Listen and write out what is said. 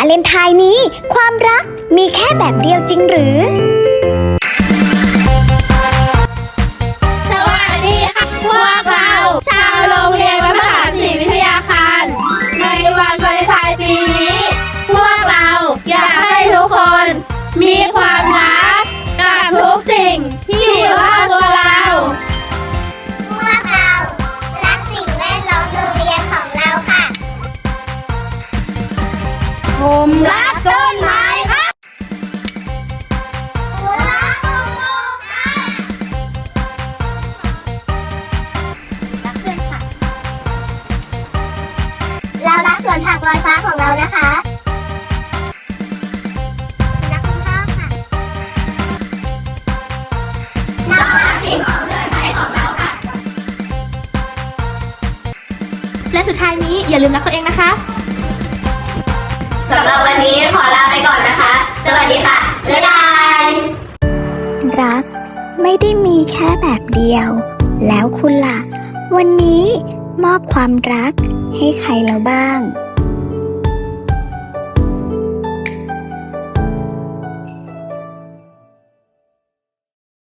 าเลนไทน์นี้ ความรักมีแค่แบบเดียวจริงหรือ ผมรักต้นไม้ครับรักลูกค่ะรักเพื่อนค่ะ เรารักสวนผักลอยฟ้าของเรานะคะรักคุณพ่อค่ะเรารักสิ่งของเครื่องใช้ของเราค่ะ และสุดท้ายนี้อย่าลืมรักตัวเองนะคะ สำหรับวันนี้ขอลาไปก่อนนะคะ สวัสดีค่ะบ๊ายบายรักไม่ได้มีแค่แบบเดียว แล้วคุณล่ะ วันนี้มอบความรักให้ใครแล้วบ้าง